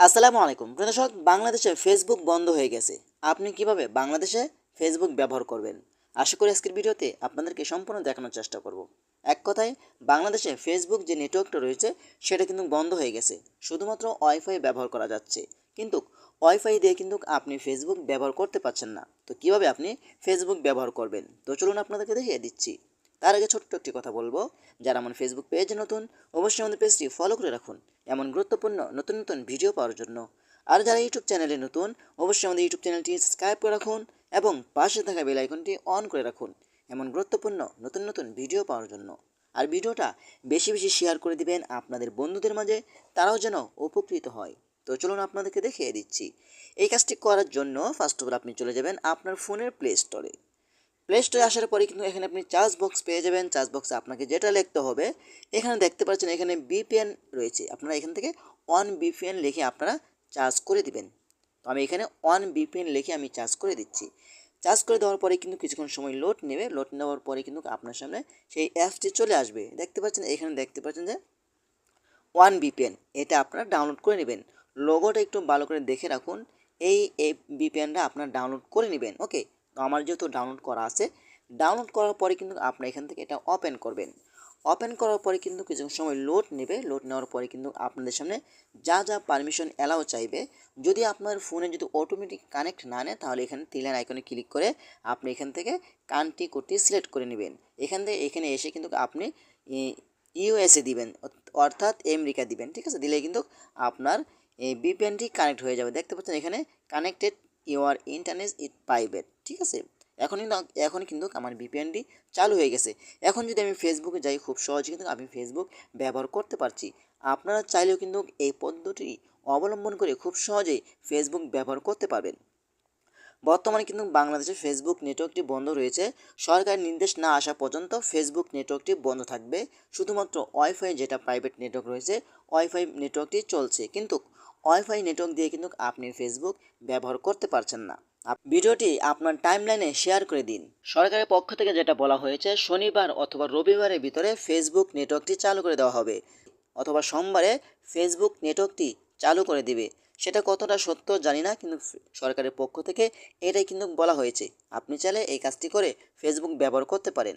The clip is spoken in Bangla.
আসসালামু আলাইকুম। প্রিয় দর্শক, বাংলাদেশে ফেসবুক বন্ধ হয়ে গেছে। আপনি কীভাবে বাংলাদেশে ফেসবুক ব্যবহার করবেন? আশা করি আজকের ভিডিওতে আপনাদেরকে সম্পূর্ণ দেখানোর চেষ্টা করব। এক কথায়, বাংলাদেশে ফেসবুক যে নেটওয়ার্কটা রয়েছে, সেটা কিন্তু বন্ধ হয়ে গেছে। শুধুমাত্র ওয়াইফাই ব্যবহার করা যাচ্ছে। কিন্তু ওয়াইফাই দিয়ে কিন্তু আপনি ফেসবুক ব্যবহার করতে পারছেন না। তো কীভাবে আপনি ফেসবুক ব্যবহার করবেন? তো চলুন আপনাদেরকে দেখিয়ে দিচ্ছি। তার আগে ছোট্ট একটি কথা বলব। যারা আমার ফেসবুক পেজ নতুন, অবশ্যই আমাদের পেজটি ফলো করে রাখুন। এমন গুরুত্বপূর্ণ, নতুন নতুন ভিডিও পাওয়ার জন্য। আর যারা ইউটিউব চ্যানেলে নতুন, অবশ্যই আমাদের ইউটিউব চ্যানেলটি সাবস্ক্রাইব করে রাখুন এবং পাশে থাকা বেল আইকনটি অন করে রাখুন। এমন গুরুত্বপূর্ণ, নতুন নতুন ভিডিও পাওয়ার জন্য। আর ভিডিওটা বেশি বেশি শেয়ার করে দিবেন আপনাদের বন্ধুদের মাঝে, তারাও যেন উপকৃত হয়। তো চলুন আপনাদেরকে দেখিয়ে দিচ্ছি। এই কাজটি করার জন্য ফার্স্ট অফ অল আপনি চলে যাবেন আপনার ফোনের প্লে স্টোরে প্লে স্টোরে আসার পরে কিন্তু এখানে আপনি চার্জ বক্স পেয়ে যাবেন। চার্জ বক্সে আপনাকে যেটা লিখতে হবে, এখানে দেখতে পাচ্ছেন এখানে বিপিএন রয়েছে। আপনারা এখান থেকে ওয়ান বিপিএন লিখে আপনারা চার্জ করে দিবেন। তো আমি এখানে ওয়ান বিপিএন লিখে আমি চার্জ করে দিচ্ছি। চার্জ করে দেওয়ার পরে কিন্তু কিছুক্ষণ সময় লোড নেবে। লোড নেওয়ার পরে কিন্তু আপনার সামনে সেই অ্যাপসটি চলে আসবে। দেখতে পাচ্ছেন, এখানে দেখতে পাচ্ছেন যে ওয়ান বিপিএন এটা আপনারা ডাউনলোড করে নেবেন। লোগোটা একটু ভালো করে দেখে রাখুন। এই এই বিপিএনটা আপনারা ডাউনলোড করে নেবেন। ওকে তো আমার যেহেতু ডাউনলোড করা আছে ডাউনলোড করার পরে কিন্তু আপনারা এখান থেকে এটা ওপেন করবেন। ওপেন করার পরে কিন্তু কিছু সময় লোড নেবে লোড নেওয়ার পরে কিন্তু আপনাদের সামনে যা যা পারমিশন অ্যালাও চাইবে, যদি আপনার ফোনে যদি অটোমেটিক কানেক্ট না নেয়, তাহলে এখানে তিলের আইকনে ক্লিক করে আপনি এখান থেকে কানটি কোটি সিলেক্ট করে নেবেন। এখান থেকে, এখানে এসে কিন্তু আপনি ইউএসএ দিবেন, অর্থাৎ আমেরিকা দিবেন, ঠিক আছে? দিলে কিন্তু আপনার এই বিপিএনটি কানেক্ট হয়ে যাবে। দেখতে পাচ্ছেন এখানে connected your internet it private, ঠিক আছে? এখন কিন্তু এখন কিন্তু আমার বিপিএনটি চালু হয়ে গেছে। এখন যদি আমি ফেসবুকে যাই, খুব সহজে কিন্তু আমি ফেসবুক ব্যবহার করতে পারছি। আপনারা চাইলেও কিন্তু এই পদ্ধতি অবলম্বন করে খুব সহজেই ফেসবুক ব্যবহার করতে পারবেন। বর্তমানে কিন্তু বাংলাদেশে ফেসবুক নেটওয়ার্কটি বন্ধ রয়েছে। সরকারের নির্দেশ না আসা পর্যন্ত ফেসবুক নেটওয়ার্কটি বন্ধ থাকবে। শুধুমাত্র ওয়াইফাই যেটা প্রাইভেট নেটওয়ার্ক রয়েছে, ওয়াইফাই নেটওয়ার্কটি চলছে। কিন্তু ওয়াইফাই নেটওয়ার্ক দিয়ে কিন্তু আপনি ফেসবুক ব্যবহার করতে পারছেন না। ভিডিওটি আপনার টাইমলাইনে শেয়ার করে দিন। সরকারের পক্ষ থেকে যেটা বলা হয়েছে, শনিবার অথবা রবিবারের ভিতরে ফেসবুক নেটওয়ার্কটি চালু করে দেওয়া হবে অথবা সোমবারে ফেসবুক নেটওয়ার্কটি চালু করে দিবে। সেটা কতটা সত্য জানি না, কিন্তু সরকারের পক্ষ থেকে এটাই কিন্তু বলা হয়েছে। আপনি চাইলে এই কাজটি করে ফেসবুক ব্যবহার করতে পারেন।